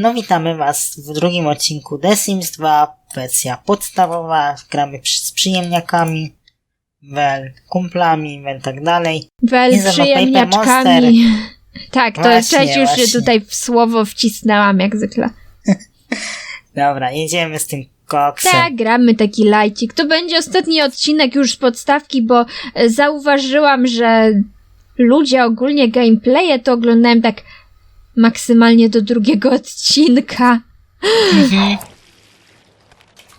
No witamy Was w drugim odcinku The Sims 2, wersja podstawowa, gramy z przyjemniakami, wel kumplami, wel tak dalej. Wel przyjemniaczkami. Tak, to Właśnie, cześć już właśnie. się tutaj w słowo wcisnęłam jak zwykle. Dobra, jedziemy z tym koksem. Tak, gramy taki lajcik. To będzie ostatni odcinek już z podstawki, bo e, zauważyłam, że ludzie ogólnie gameplaye to oglądałem tak maksymalnie do drugiego odcinka. Mhm.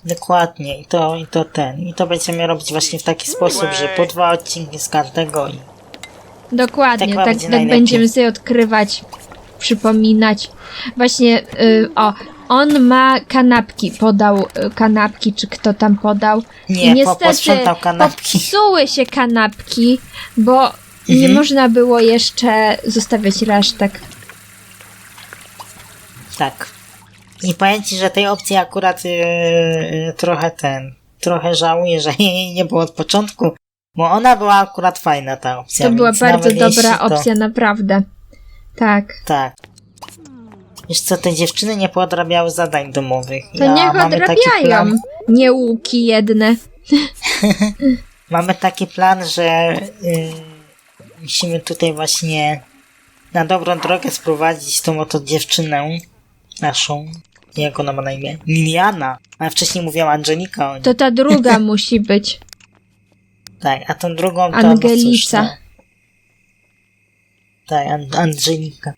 Dokładnie, i to, i to ten. I to będziemy robić właśnie w taki sposób, że po dwa odcinki z każdego i Dokładnie, Tak tak, będzie tak, najlepiej. będziemy sobie odkrywać, przypominać. Właśnie, y, o, on ma kanapki, podał y, kanapki, czy kto tam podał. Nie, I po- niestety posprzątał kanapki. popsuły się kanapki, bo nie Mhm. można było jeszcze zostawiać resztek. Tak. I powiem Ci, że tej opcji akurat yy, trochę ten, trochę żałuję, że jej nie było od początku, bo ona była akurat fajna ta opcja. To była bardzo dobra to- opcja, naprawdę. Tak. Tak. Wiesz co, te dziewczyny nie poodrabiały zadań domowych. To Ja- niech odrabiają. Nie łuki jedne. Mamy taki plan, że y, musimy tutaj właśnie na dobrą drogę sprowadzić tą oto dziewczynę naszą. Jak ona ma na imię? Liliana. A wcześniej mówiłam Angelika o niej. To ta druga musi być. Tak, a tą drugą to Angelica. No cóż, no. Tak, An- Angelika.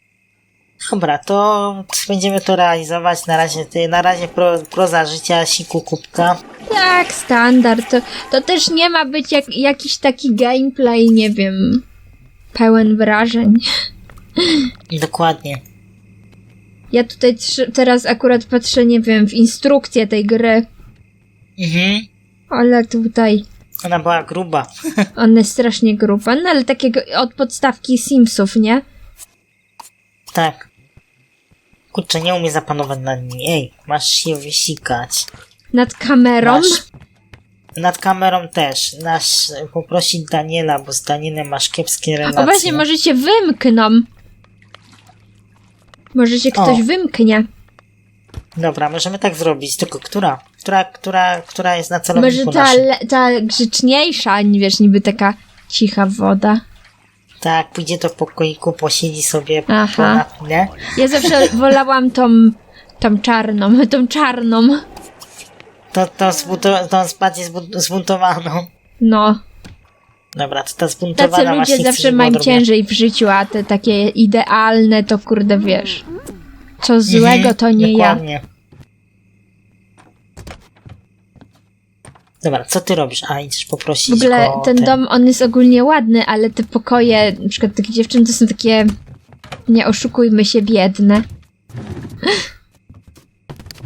Dobra, to będziemy to realizować. Na razie, ty, na razie pro, proza życia siku kubka. Tak, standard. To, to też nie ma być jak, jakiś taki gameplay, nie wiem, pełen wrażeń. Dokładnie. Ja tutaj teraz akurat patrzę, nie wiem, w instrukcję tej gry, Mhm. ale tutaj Ona była gruba. ona jest strasznie gruba, no ale takiego od podstawki Simsów, nie? Tak. Kurczę, nie umie zapanować nad nimi. Ej, masz się wysikać. Nad kamerą. Masz... Nad kamerą też. Nasz poprosić Daniela, bo z Danielem masz kiepskie relacje. O właśnie, może się wymkną. Może się ktoś O. wymknie. Dobra, możemy tak zrobić, tylko która? Która, która, która jest na celowniku Może ta, naszym? le- ta grzeczniejsza, nie wiesz, niby taka cicha woda. Tak, pójdzie do pokoiku, posiedzi sobie Aha. po chwilę. Ja zawsze wolałam tą, tą czarną, tą czarną. To, to, zbuto, to bardziej zbu- zbuntowaną. No, Dobra, to ta zbuntowana tacy ludzie zawsze mają ciężej w życiu, a te takie idealne to kurde wiesz. Co złego Mhm, to nie ja. dokładnie. Dobra, co ty robisz? A, idziesz poprosić W ogóle go o ten dom, on jest ogólnie ładny, ale te pokoje, na przykład tych dziewczyn, to są takie, nie oszukujmy się, biedne.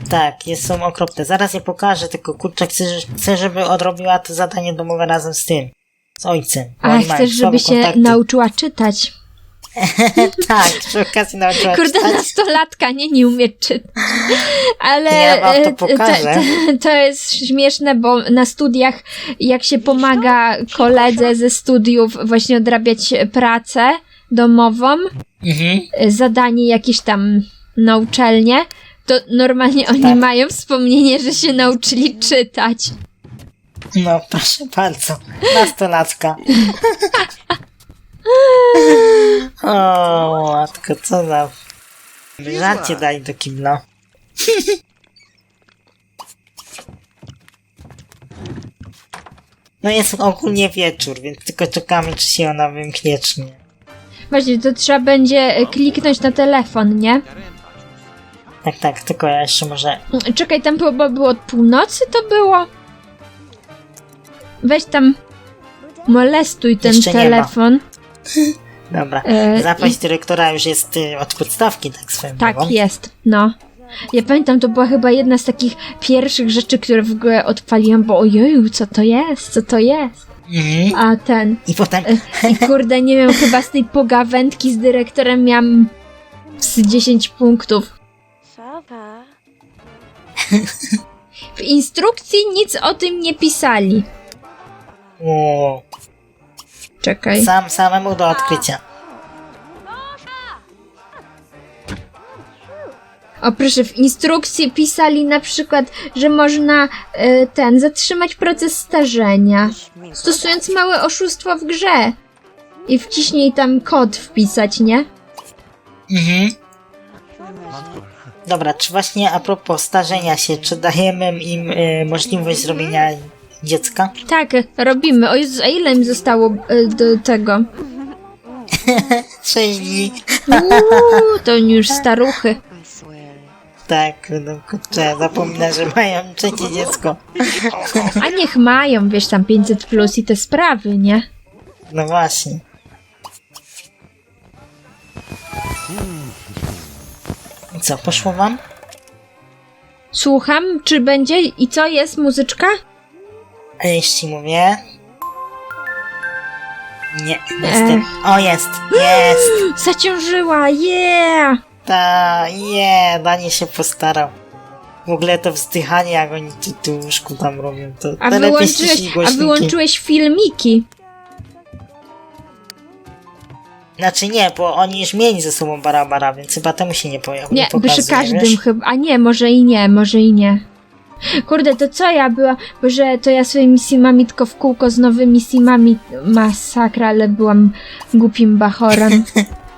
Tak, jest, są okropne. Zaraz je pokażę, tylko kurczę, chcę, chcę, żeby odrobiła to zadanie domowe razem z tym. Z ojcem. A chcesz, żeby się kontakty. nauczyła czytać. tak, przy okazji nauczyła Kurde, czytać. nastolatka nie, nie umie czytać. Ale Ja wam to e, pokażę. to, to jest śmieszne, bo na studiach, jak się pomaga koledze ze studiów właśnie odrabiać pracę domową, Mhm. zadanie jakieś tam na uczelnię, to normalnie oni Tak. mają wspomnienie, że się nauczyli czytać. No, proszę bardzo. Nastolatka. o, matko, co za... Żarcie dali do kibla. No jest ogólnie wieczór, więc tylko czekamy, czy się ona wymknie, czy nie. Właśnie, to trzeba będzie e, kliknąć na telefon, nie? Tak, tak, tylko ja jeszcze może... Czekaj, tam było, bo było od północy to było? Weź tam molestuj ten Jeszcze nie ma. telefon. Dobra. E, Zapaść dyrektora już jest y, od podstawki, tak swoją Tak, drogą. jest, no. Ja pamiętam, to była chyba jedna z takich pierwszych rzeczy, które w ogóle odpaliłam, bo ojeju, co to jest, co to jest? Mhm. A ten... I potem... I kurde, nie wiem, chyba z tej pogawędki z dyrektorem miałam z 10 punktów. W instrukcji nic o tym nie pisali. O, Czekaj. sam, samemu do odkrycia. O proszę, w instrukcji pisali na przykład, że można e, ten zatrzymać proces starzenia, stosując małe oszustwo w grze. I wciśnij tam kod wpisać, nie? Mhm. Dobra, czy właśnie a propos starzenia się, czy dajemy im y, możliwość zrobienia dziecka? Tak, robimy. O Jezu, a ile mi zostało e, do tego? Sześć dni. Uuu, to już staruchy. Tak, no kurczę, zapomnę, że mają trzecie dziecko. A niech mają, wiesz, tam 500 plus i te sprawy, nie? No właśnie. I co, poszło wam? Słucham, czy będzie i co jest muzyczka? A jeśli mówię... Nie, niestety. O, jest, jest! Zaciążyła, yeah! Ta, je, Dani się postarał. W ogóle to wzdychanie, jak oni tu, tu łóżku tam robią, to A wyłączyłeś, a głośniki. wyłączyłeś filmiki. Znaczy nie, bo oni już mieli ze sobą barabara, więc chyba temu się nie pojawił. Nie, pokazuje, przy każdym wiesz? chyba. A nie, może i nie, może i nie. Kurde, to co ja była? Boże, to ja swoimi simami tylko w kółko z nowymi simami. Masakra, ale byłam głupim bachorem.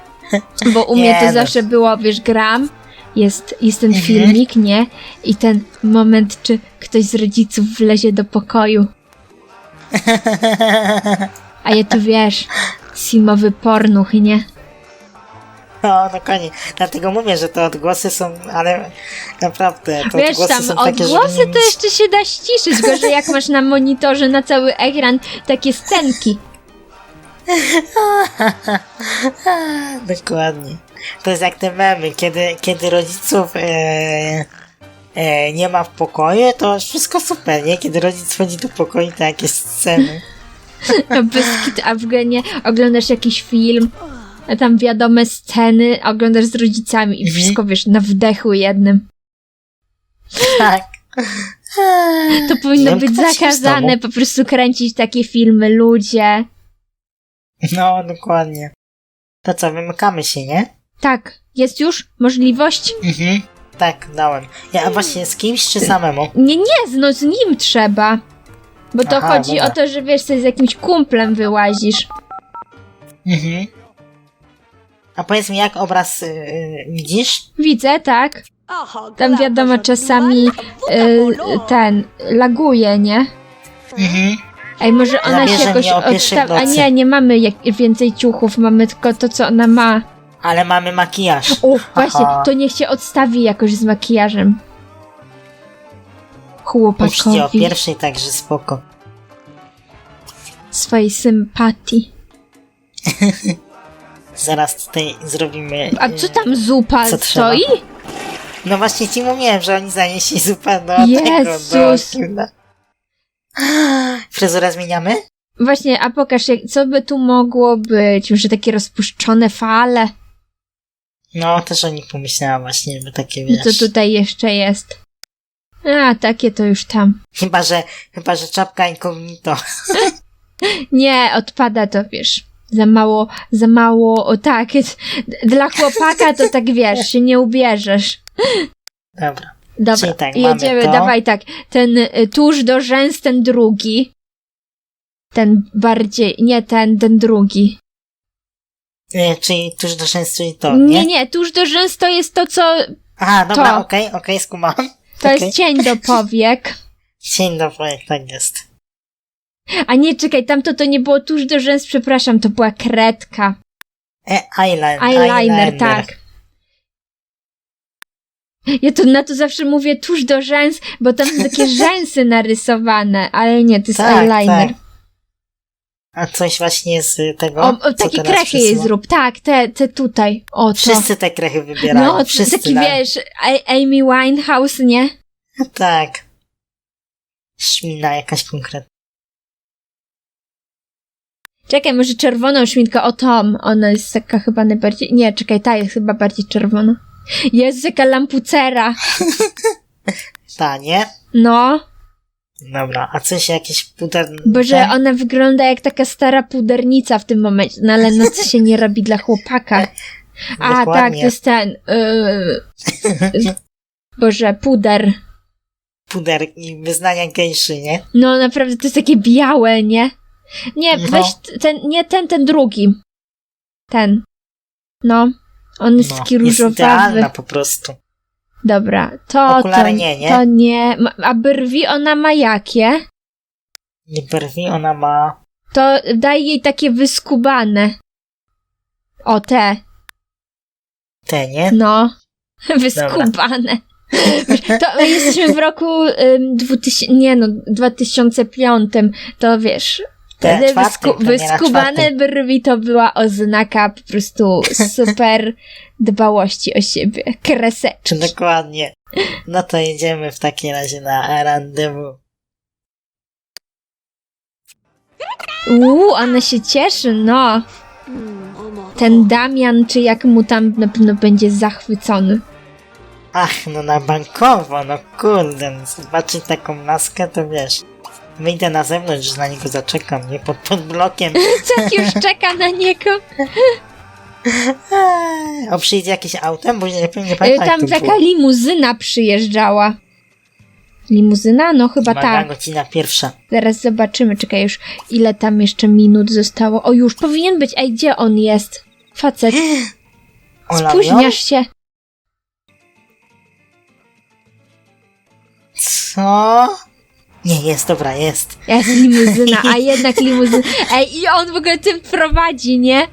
Bo u mnie Nie to no. zawsze było, wiesz, gram, jest, jest ten Mhm. filmik, nie? I ten moment, czy ktoś z rodziców wlezie do pokoju. A ja tu wiesz, simowy pornuch, nie? No, dokładnie. Dlatego mówię, że te odgłosy są, ale naprawdę, te Wiesz, odgłosy tam są takie, odgłosy to jeszcze się da ściszyć, gorzej jak masz na monitorze na cały ekran takie scenki. Dokładnie. To jest jak te memy, kiedy, kiedy rodziców e, e, nie ma w pokoju, to wszystko super, nie? Kiedy rodzic wchodzi do pokoju, to jakieś sceny. A bez kit, a w ogóle nie oglądasz jakiś film, tam wiadome sceny, oglądasz z rodzicami i Mhm. wszystko wiesz na wdechu jednym. Tak. To powinno być zakazane, po prostu kręcić takie filmy, ludzie. No, dokładnie. To co, wymykamy się, nie? Tak, jest już możliwość? Mhm. Tak, dałem. Ja a właśnie z kimś czy samemu? Nie, nie, no z nim trzeba. Bo to Aha, chodzi dobra. o to, że wiesz, sobie z jakimś kumplem wyłazisz. Mhm. A powiedz mi, jak obraz y, y, widzisz? Widzę, tak. Tam wiadomo, czasami y, ten laguje, nie? Mhm. Ej, może ona się Zabierze jakoś mnie o pierwszej odstawia. A nocy. nie, nie mamy jak, więcej ciuchów, mamy tylko to, co ona ma. Ale mamy makijaż. O, właśnie, Aha. to niech się odstawi jakoś z makijażem. Puśćcie o Chłopakowi pierwszej, także spoko. swojej sympatii. Zaraz tutaj zrobimy... A y, co tam zupa co trzeba? stoi? No właśnie ci mówiłem, że oni zanieśli zupę do tego, do Jezus. kibla. Fryzurę zmieniamy? Właśnie, a pokaż, jak, co by tu mogło być? Może takie rozpuszczone fale? No, też o nich pomyślałam właśnie, żeby takie I wiesz. co tutaj jeszcze jest? A, takie to już tam. Chyba, że, chyba, że czapka incognito. Nie, odpada to, wiesz. Za mało, za mało, o tak, dla chłopaka to tak, wiesz, się nie ubierzesz. Dobra. Dobra, tak, jedziemy, dawaj tak, ten y, tuż do rzęs, ten drugi. Ten bardziej, nie ten, ten drugi. E, czyli tuż do rzęs, czyli to, nie? Nie, nie, tuż do rzęs to jest to, co, Aha, dobra, okej, okej, skumam. to Okej. jest cień do powiek. Dzień dobry, tak jest. A nie, czekaj, tamto to nie było tuż do rzęs, przepraszam, to była kredka. E, eyeliner. Eyeliner, tak. Ja to na to zawsze mówię tuż do rzęs, bo tam są takie rzęsy narysowane, ale nie, to jest Tak, eyeliner. tak. A coś właśnie z tego, O, o takie krechy jej zrób, tak, te, te tutaj, o to. Wszyscy te krechy wybierają, no, wszyscy taki na... wiesz, Amy Winehouse, nie? Tak. Szmina jakaś konkretna. Czekaj, może czerwoną szminkę, o Tom, ona jest taka chyba najbardziej, nie, czekaj, ta jest chyba bardziej czerwona. Jest jaka lampucera, Ta, nie? no, Dobra, a coś jakieś puder... bo że ten? ona wygląda jak taka stara pudernica w tym momencie, no ale no co się nie robi dla chłopaka. A, tak, to jest ten. Yy... Boże, puder. Puder i wyznania gejszy, nie? No naprawdę to jest takie białe, nie? Nie, No. weź ten, nie ten, ten drugi. Ten. No. On jest taki jest różowawy. idealna po prostu. Dobra, to, Okulary to nie, nie? To nie. A brwi ona ma jakie? I brwi ona ma... To daj jej takie wyskubane. O, te. Te, nie? No. Wyskubane. To my jesteśmy w roku ym, 2000, nie no, 2005, to wiesz, Te wysku, wyskubane brwi to była oznaka po prostu super dbałości o siebie. Kreseczki. Dokładnie. No to jedziemy w takim razie na randewu. Uuu, ona się cieszy, no. Ten Damian, czy jak mu tam na pewno będzie zachwycony. Ach, no na bankowo, no kurde, no zobaczyć taką laskę, to wiesz. Wyjdę na zewnątrz, że na niego zaczekam, nie pod, pod blokiem. Tak już czeka na niego. Eee, O, przyjdzie jakieś autem, bo nie, nie Y, pamiętam jak Tam to taka było. limuzyna przyjeżdżała. Limuzyna? No chyba Uwaga, tak. godzina pierwsza. Zaraz zobaczymy. Czekaj już, ile tam jeszcze minut zostało. O, już powinien być. Ej, gdzie on jest? Facet, Ola spóźniasz się. Co? Nie, jest, dobra, jest. Jest limuzyna, a jednak limuzyna. Ej, i on w ogóle tym prowadzi, nie?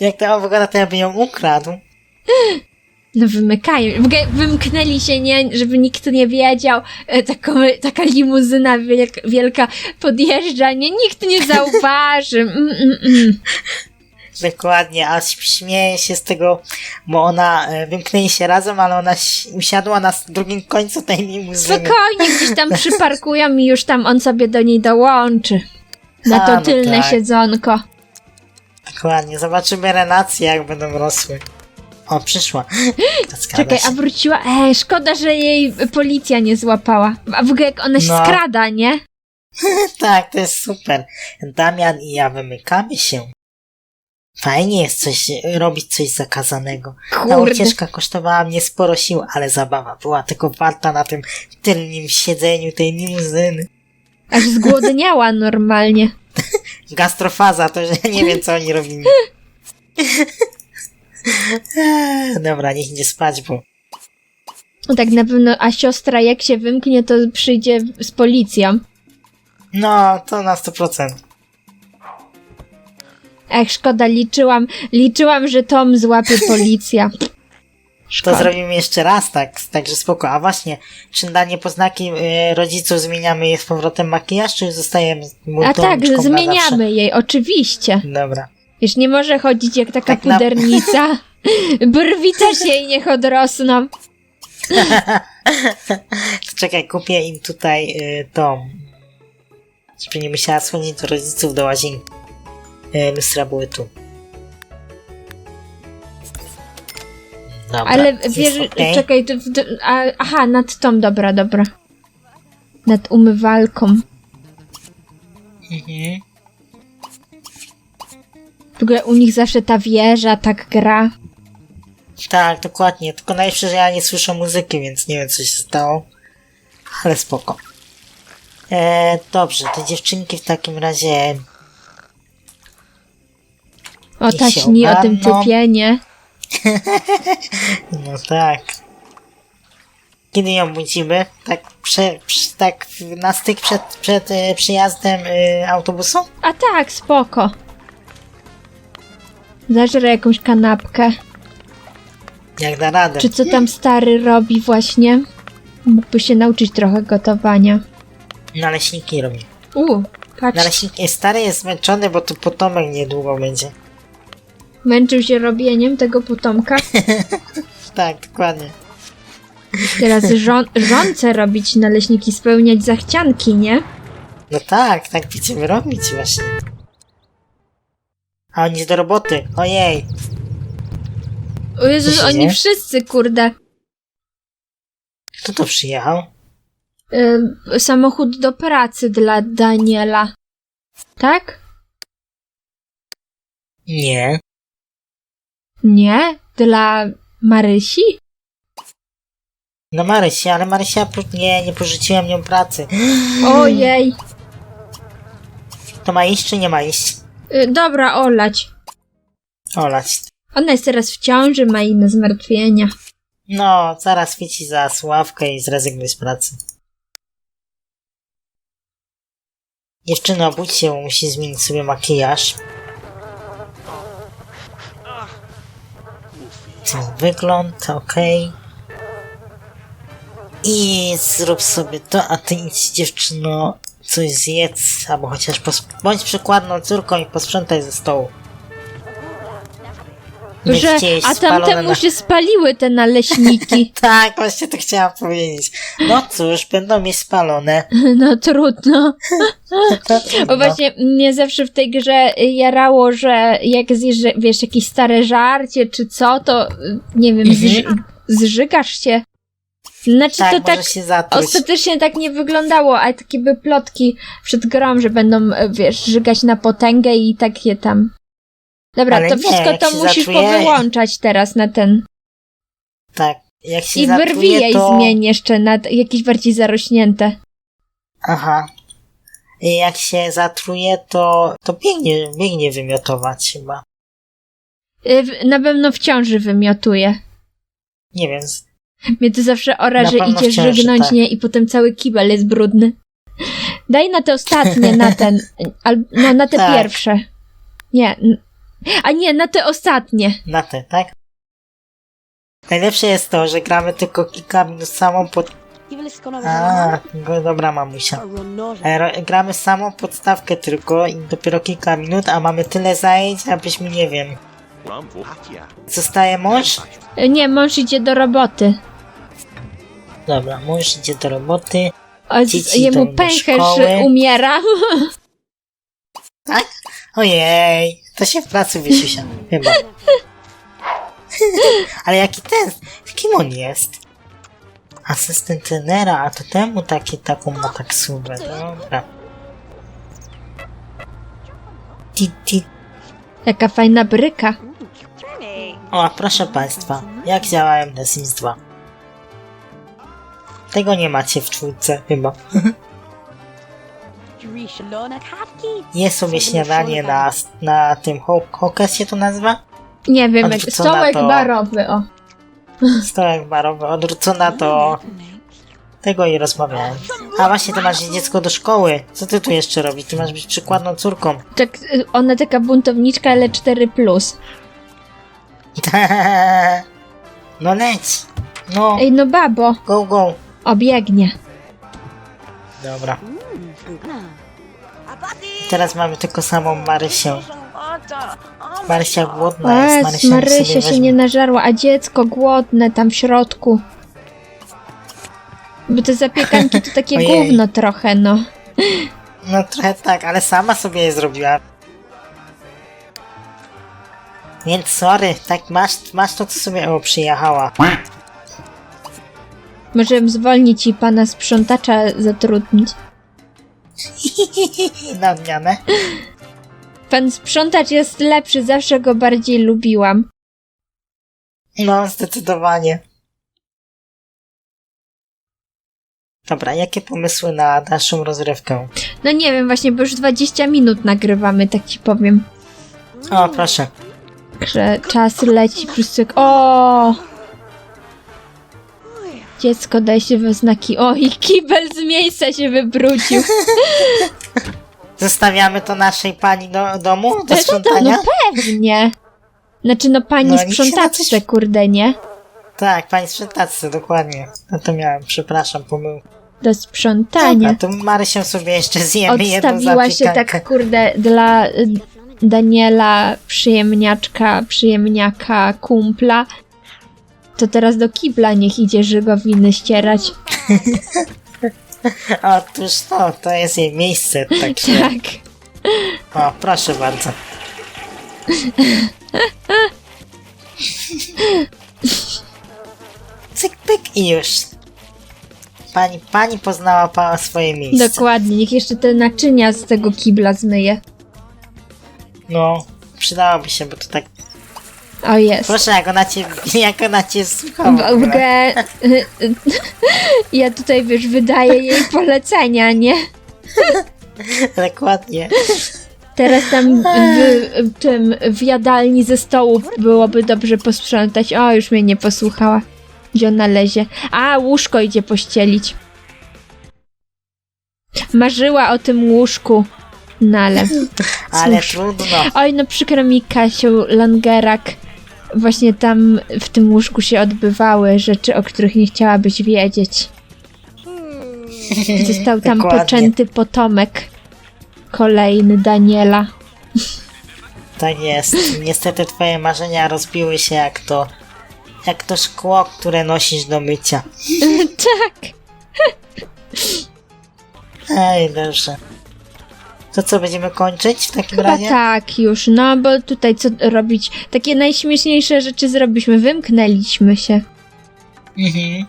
Jak to wygląda, to ja bym ją ukradł. No wymykają. W ogóle wymknęli się, nie, żeby nikt nie wiedział. E, Taką, taka limuzyna wielka, wielka podjeżdża, nie, nikt nie zauważy. Mm, mm, mm. Dokładnie, a śmieję się z tego, bo ona e, wymknęli się razem, ale ona usiadła na drugim końcu tej limuzyny. Spokojnie, gdzieś tam przyparkują i już tam on sobie do niej dołączy. Na to A, no tylne tak. siedzonko. Dokładnie, zobaczymy relacje, jak będą rosły. O, przyszła. To Czekaj, się. a wróciła? Ej, szkoda, że jej policja nie złapała. A w ogóle jak ona się No. skrada, nie? Tak, to jest super. Damian i ja wymykamy się. Fajnie jest coś, robić coś zakazanego. Ta ucieczka kosztowała mnie sporo sił, ale zabawa była tylko warta na tym tylnym siedzeniu tej limuzyny. Aż zgłodniała normalnie. Gastrofaza, to że nie wiem co oni robili. Dobra, niech idzie spać, bo No tak na pewno, a siostra jak się wymknie, to przyjdzie z policją. no, to na 100%. Ech, szkoda, liczyłam, liczyłam, że Tom złapie policja. To Szkoda. zrobimy jeszcze raz, tak, także spoko. A właśnie, czy na niepoznaki y, rodziców zmieniamy je z powrotem makijaż, czy zostajemy A tak, na zawsze? zmieniamy jej, oczywiście. Dobra. Wiesz, nie może chodzić jak taka Tak na- pudernica. Brwi też jej niech odrosną. To czekaj, kupię im tutaj y, tą, żeby nie musiała słonić do rodziców do łazienki. Y, lustra były tu. Dobra, Ale wiesz, okej. czekaj, to, to, a, aha, nad tą, dobra, dobra. Nad umywalką. Mhm. W ogóle u nich zawsze ta wieża tak gra. Tak, dokładnie. Tylko najlepsze, że ja nie słyszę muzyki, więc nie wiem, co się stało. Ale spoko. E, dobrze, te dziewczynki w takim razie. O, Niech ta się śni o tym ogarną. typie, nie? No tak. Kiedy ją budzimy? Tak, prze, prze, tak na styk przed, przed e, przyjazdem e, autobusu? A tak, spoko. Zażrę jakąś kanapkę. Jak da radę. Czy co tam stary robi właśnie? Mógłby się nauczyć trochę gotowania. Naleśniki robi. U, patrz, Naleśniki, stary jest zmęczony, bo tu potomek niedługo będzie. Męczył się robieniem tego potomka. Tak, dokładnie. Teraz żon żonce robić naleśniki, spełniać zachcianki, nie? No tak, tak będziemy robić właśnie. A oni do roboty. Ojej. O Jezus, oni dzieje? wszyscy, kurde. Kto to przyjechał? Y, samochód do pracy dla Daniela. Tak? Nie. Nie? Dla Marysi? No Marysia, ale Marysia, po- nie, nie porzuciłem nią pracy. Ojej. To ma iść czy nie ma iść? Y, Dobra, olać. Olać. Ona jest teraz w ciąży, ma inne zmartwienia. No, zaraz chwyci za sławkę i zrezygnuje z pracy. Dziewczyno, obudź się, bo musi zmienić sobie makijaż. Ten wygląd, okej. I zrób sobie to, a ty idź dziewczyno coś zjedz, albo chociaż bądź przykładną córką i posprzątaj ze stołu. Że, a tamtemu na- się spaliły te naleśniki. Tak, właśnie to chciałam powiedzieć. No cóż, będą mi spalone. No trudno. To Bo właśnie mnie zawsze w tej grze jarało, że jak zjesz, wiesz, jakieś stare żarcie czy co, to y, nie wiem, zż, Mhm. zżygasz się. Znaczy tak, to tak się zatruć. ostatecznie tak nie wyglądało, ale takie by plotki przed grą, że będą, e, wiesz, żygać na potęgę i takie tam. Dobra, Ale to nie, wszystko jak to się musisz zatruje- powyłączać teraz na ten. Tak, jak się I zatruje, brwi jej to... zmień jeszcze na t- jakieś bardziej zarośnięte. Aha. I jak się zatruje, to, to biegnie, biegnie wymiotować chyba. Y, w- Na pewno w ciąży wymiotuje. Nie wiem. z- Mnie to zawsze ora, Na że pewno idzie w ciąży, żygnąć, tak. nie? I potem cały kibel jest brudny. Daj na te ostatnie, na ten. Al, no, na te Tak. pierwsze. Nie. n- A nie, na te ostatnie. Na te, tak? Najlepsze jest to, że gramy tylko kilka minut samą pod... A, go- dobra mamusia. E, Gramy samą podstawkę tylko i dopiero kilka minut, a mamy tyle zajęć, abyśmy nie wiem. Zostaje mąż? Nie, mąż idzie do roboty. Dobra, mąż idzie do roboty. O, Dzieci jemu pęcherz umiera. Tak? Ojej, to się w pracy wysiusia, chyba. Ale jaki ten, kim on jest? Asystent trenera, a to temu takie, taką ma taksówę, dobra. Ti, ti. Jaka fajna bryka. O, proszę państwa, jak działałem na Sims 2? Tego nie macie w czwórce, chyba. Jest sobie śniadanie na, na tym ho- hokes się to nazywa? Nie wiem, jak Odwrócona stołek to- barowy, o. Stołek barowy, odwrócona do tego i rozmawiałem. A właśnie, ty masz iść dziecko do szkoły. Co ty tu jeszcze robisz? Ty masz być przykładną córką. Tak, y, ona taka buntowniczka, ale 4+. Plus. No leć. No, Ej, no babo, go, go. obiegnie. Dobra. Teraz mamy tylko samą Marysię. Marysia głodna jest. Marysia, Marysia sobie się weźmie. nie nażarła, a dziecko głodne tam w środku. Bo te zapiekanki to takie Ojej. gówno trochę, no. No trochę tak, ale sama sobie je zrobiła. Więc sorry, tak masz, masz to, co sobie o, przyjechała. Możemy zwolnić i pana sprzątacza zatrudnić. Na odmianę. Pan sprzątacz jest lepszy, zawsze go bardziej lubiłam. No, zdecydowanie. Dobra, jakie pomysły na dalszą rozrywkę? No nie wiem, właśnie, bo już 20 minut nagrywamy, tak ci powiem. O, proszę. Że czas leci po prostu jak... O! Dziecko daje się we znaki. O, i kibel z miejsca się wybrudził. Zostawiamy to naszej pani do domu, do to, sprzątania? no pewnie. Znaczy, no pani No, nikt się na sprzątaczce, coś- kurde, nie? Tak, pani sprzątaczce, dokładnie. No to miałem, przepraszam, pomyłkę. Do sprzątania. A to Marysię sobie jeszcze zjemy jedną Odstawiła się zapiekankę. tak, kurde, dla y, Daniela, przyjemniaczka, przyjemniaka, kumpla. To teraz do kibla niech idzie żygowiny ścierać. Otóż to, to jest jej miejsce, także... Tak. O, proszę bardzo. Cyk, pyk i już. Pani, pani poznała pa swoje miejsce. Dokładnie, niech jeszcze te naczynia z tego kibla zmyje. No, przydałoby się, bo to tak... O, jest. Proszę, jak ona cię, jak ona cię słucha w ogóle. ja tutaj, wiesz, wydaję jej polecenia, nie? Dokładnie. Teraz tam w, tym w jadalni ze stołów byłoby dobrze posprzątać. O, już mnie nie posłuchała. Gdzie ona lezie? A, łóżko idzie pościelić. Marzyła o tym łóżku. No ale. Ale trudno. Oj, no przykro mi, Kasiu Langerak. Właśnie tam w tym łóżku się odbywały rzeczy, o których nie chciałabyś wiedzieć. Został tam Dokładnie. poczęty potomek. Kolejny Daniela. Tak jest. Niestety twoje marzenia rozbiły się jak to... Jak to szkło, które nosisz do mycia. tak. Ej, dobrze. To co, będziemy kończyć w takim Chyba razie? tak już, no bo tutaj co robić? Takie najśmieszniejsze rzeczy zrobiliśmy, wymknęliśmy się. Mhm.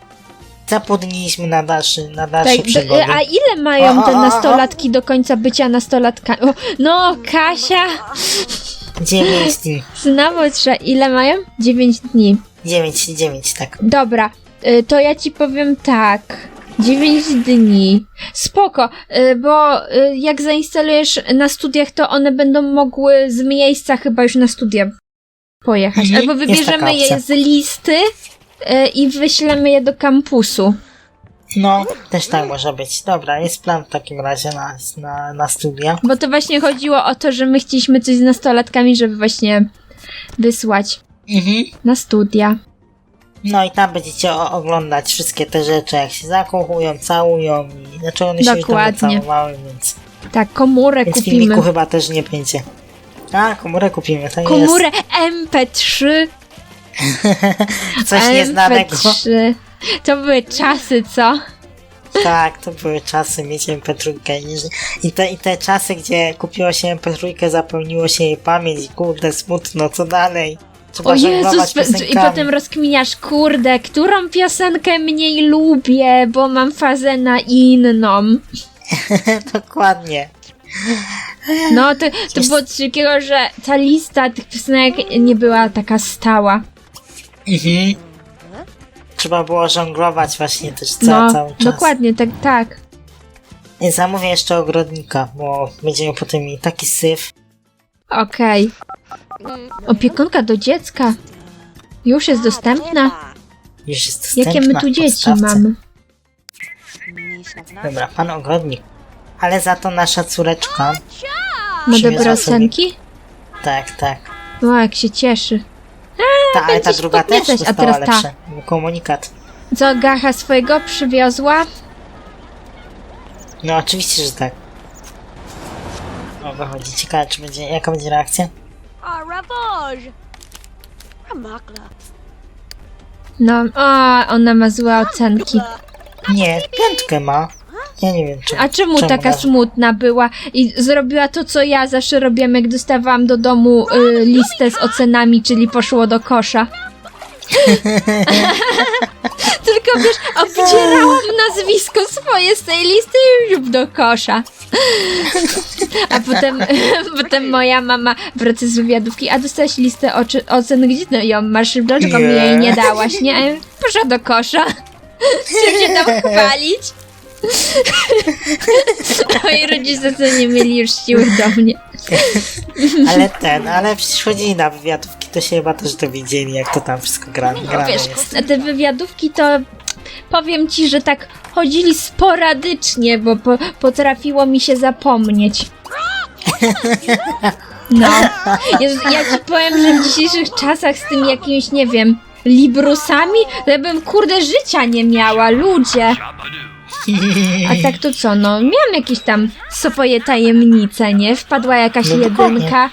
Zapłodniliśmy na dalszy, na dalsze Tak, przygody. a ile mają O, te o, o, o. nastolatki do końca bycia nastolatkami? O, no, Kasia, Dziewięć dni. znowu trzeba, ile mają? 9 dni. Dziewięć, dziewięć, tak. Dobra, y, to ja ci powiem tak. 9 dni. Spoko, y, bo y, jak zainstalujesz na studiach, to one będą mogły z miejsca chyba już na studia pojechać. Mhm, Albo wybierzemy je z listy y, i wyślemy je do kampusu. No, też tak może być. Dobra, jest plan w takim razie na, na, na studia. Bo to właśnie chodziło o to, że my chcieliśmy coś z nastolatkami, żeby właśnie wysłać Mhm. na studia. No i tam będziecie oglądać wszystkie te rzeczy, jak się zakochują, całują i znaczy one się już tam całowały, więc, Tak, komórę więc kupimy. filmiku chyba też nie będzie. A, komórę kupimy, to Komórę MP3. jest coś nieznanego. MP3. To były czasy, co? Tak, to były czasy mieć MP3 i, że- i, te, i te czasy, gdzie kupiło się MP3, zapełniło się jej pamięć i kurde, smutno, co dalej? Trzeba O Jezus, i potem rozkminiasz, kurde, którą piosenkę mniej lubię, bo mam fazę na inną. Dokładnie. No, to, to było coś takiego, że ta lista tych piosenek nie była taka stała. Mhm. Trzeba było żonglować właśnie też ca, No, cały czas. dokładnie, tak, tak. I Zamówię jeszcze ogrodnika, bo będziemy potem mieli taki syf. Okej. Opiekunka do dziecka. Już jest dostępna? Już jest dostępna Jakie my tu w dzieci podstawce. mamy? Dobra, pan ogrodnik. Ale za to nasza córeczka. Ma dobre sobie- ocenki? Tak, tak. O, jak się cieszy. Ta, ale ta będziesz druga też podniecać, a dostała teraz ta. lepsze. Komunikat. Co, Gacha swojego przywiozła? No oczywiście, że tak. O, wychodzi. Ciekawe, czy będzie, jaka będzie reakcja? Ah, Ravage! Ramakla. No, o, ona ma złe ocenki. Nie, piątkę ma. Ja nie wiem, czy. A czemu taka dasz? smutna była i zrobiła to, co ja zawsze robiłam, jak dostawałam do domu y, listę z ocenami, czyli poszło do kosza. Tylko wiesz, obdzierałam nazwisko swoje z tej listy i już do kosza. A potem, potem moja mama wraca z wywiadówki, a dostałaś listę oczy, ocen, gdzie no ją masz, dlaczego mi jej nie dałaś, nie? A ja, Poszła do kosza. Czym się tam chwalić? Moi rodzice co nie mieli już siły do mnie. Ale ten, ale przecież chodzili na wywiadówki, to się chyba też dowiedzieli, jak to tam wszystko gra, No grane wiesz, jest. te wywiadówki to powiem ci, że tak chodzili sporadycznie, bo po, potrafiło mi się zapomnieć. No. Jezu, ja ci powiem, że w dzisiejszych czasach z tym jakimiś, nie wiem, librusami, to ja bym kurde życia nie miała, ludzie. A tak to co, no, miałam jakieś tam swoje tajemnice, nie? Wpadła jakaś No dokładnie. jedynka.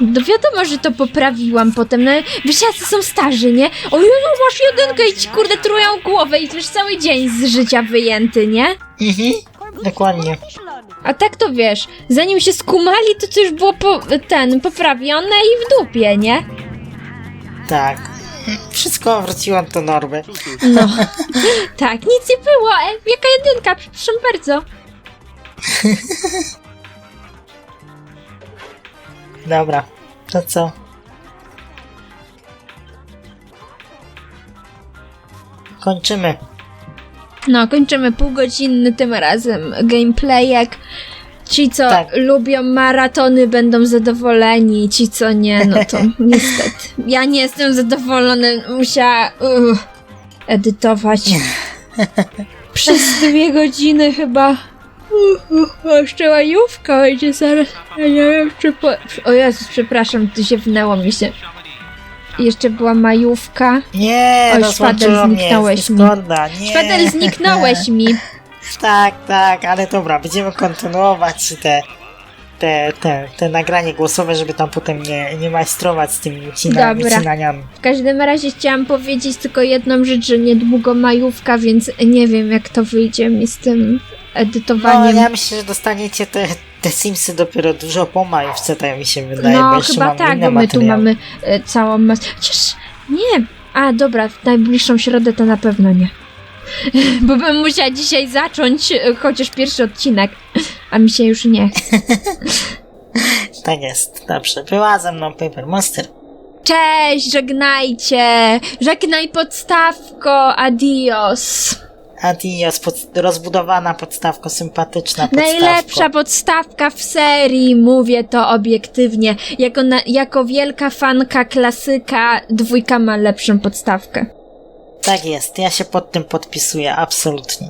No wiadomo, że to poprawiłam potem, no wiesz, jacy są starzy, nie? O Jezu, masz jedynkę i ci kurde trują głowę i to już cały dzień z życia wyjęty, nie? Mhm, dokładnie. A tak to wiesz, zanim się skumali, to to już było po, ten, poprawione i w dupie, nie? Tak. Wszystko wróciło do normy. No, tak, nic nie było, e, jaka jedynka, przepraszam bardzo. Dobra. To co? Kończymy. No, kończymy półgodzinny tym razem gameplayek. Ci, co Tak. lubią maratony, będą zadowoleni, ci, co nie, no to niestety. Ja nie jestem zadowolony, musiała uh, edytować przez dwie godziny chyba. Uh, uh, jeszcze łajówka będzie zaraz. Ja nie wiem, czy po... O Jezus, przepraszam, tu się wnęło mi się. Jeszcze była majówka. Nie, Oj, rozłączyło szpadel, mnie zniknąłeś mi. Discorda, nie. Zniknąłeś mi. Tak, tak, ale dobra, będziemy kontynuować te, te, te, te nagranie głosowe, żeby tam potem nie, nie majstrować z tymi Dobra. ucinaniami. W każdym razie chciałam powiedzieć tylko jedną rzecz, że niedługo majówka, więc nie wiem jak to wyjdzie mi z tym No, edytowaniem. ja myślę, że dostaniecie te, te Simsy dopiero dużo po majówce, tak mi się wydaje, No, chyba tak, bo my tu materiały. mamy e, całą masę. Chociaż nie. A, dobra, w najbliższą środę to na pewno nie. Bo bym musiała dzisiaj zacząć e, chociaż pierwszy odcinek, a mi się już nie chce. Tak jest, dobrze. Była ze mną Paper Monster. Cześć, żegnajcie! Żegnaj podstawko, adios! Adios, pod, rozbudowana podstawko, sympatyczna podstawko. Najlepsza podstawka w serii, mówię to obiektywnie. Jako, na, jako wielka fanka klasyka, dwójka ma lepszą podstawkę. Tak jest, ja się pod tym podpisuję, absolutnie.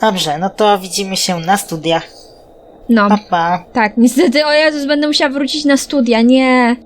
Dobrze, no to widzimy się na studiach. No, Pa, pa. tak, niestety, o Jezus, będę musiała wrócić na studia, nie.